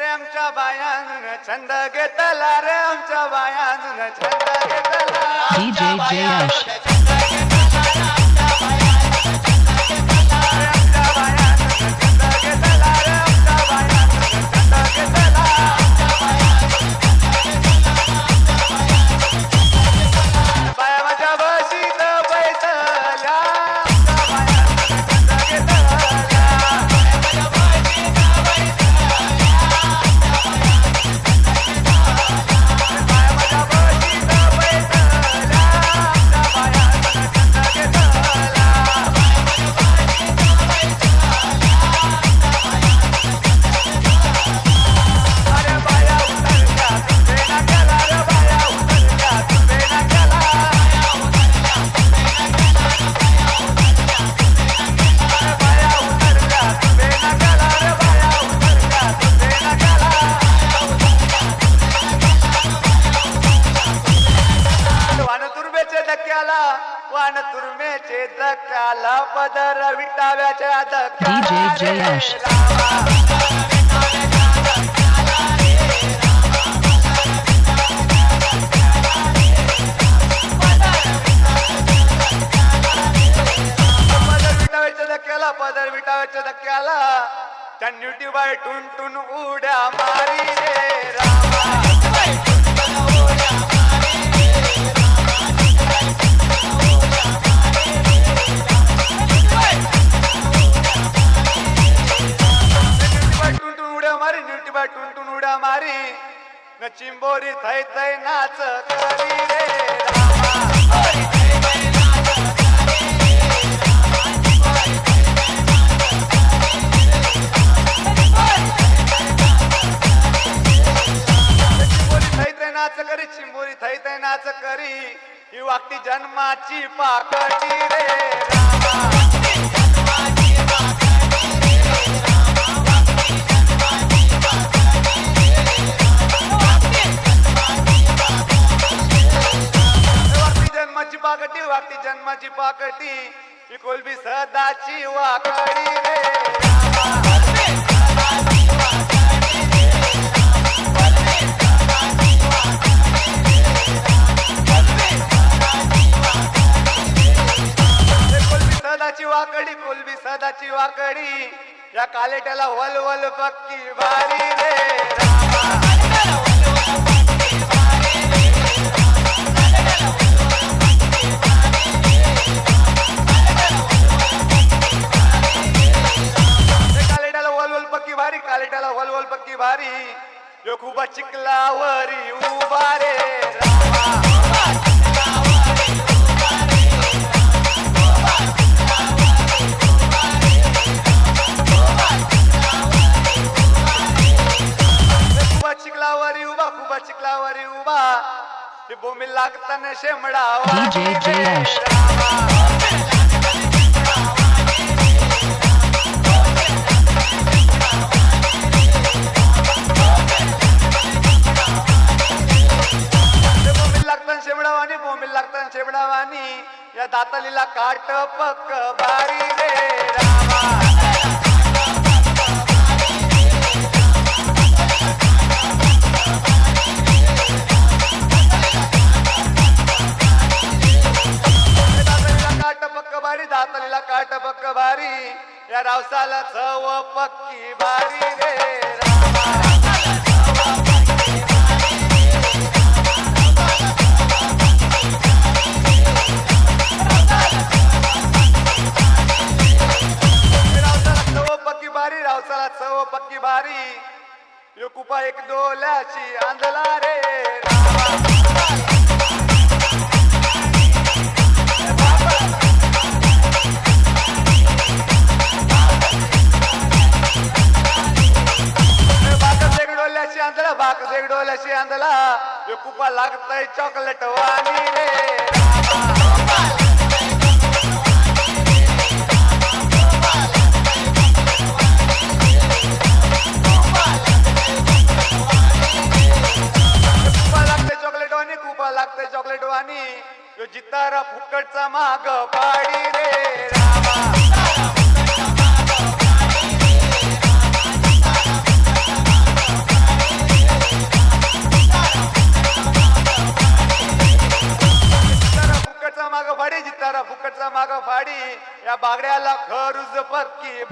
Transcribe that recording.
अरे आमच्या बायान छंद घेतला रे आमच्या बायान छंद घेतला वान तुर्मेचे धक्क्याला पदर विटाव्याच्या धक्क्याला पदर विटाव्याच्या धक्क्याला त्या न्यूटी बाय टुन टुन उड्या मारी रे रामा. मारी न चिंबोरी थै थै नाच करी रे रामा। थै थै नाच करी चिंबोरी थै थै नाच करी ही वागती जन्माची पाकडी रे रामा। वागती जन्माची पाकटी वागती जन्माची पाकटी. ही कोलबी सदाची वाकडी रे. सदाची वाकडी कोलबी सदाची वाकडी. या कालेट्याला वल वल पक्की बारी रे रामा रे. खूप चिखलावरी उभा रे. चिखलावरी उभा खूप चिखलावरी उभा. बोंबी लागताना शेमडावा बोंबील शेबडावानी या दातालीला काट पक्क बारी रे रामा. दातालीला काट पक्क बारी काट पक्क बारी या रावसाला चव पक्की बारी रे रामा. यो एक डोल्याची आंधला रे. भाग से एक डोल्याची आंधळा बाकस एक डोल्याची आंधळा कुपा लागतय चॉकलेट वाणी रे. पाणी यो जितारा फुकटचा माग पाडी रे रामा. जितारा फुकटचा माग फाडी या बागड्याला खरुज पक्की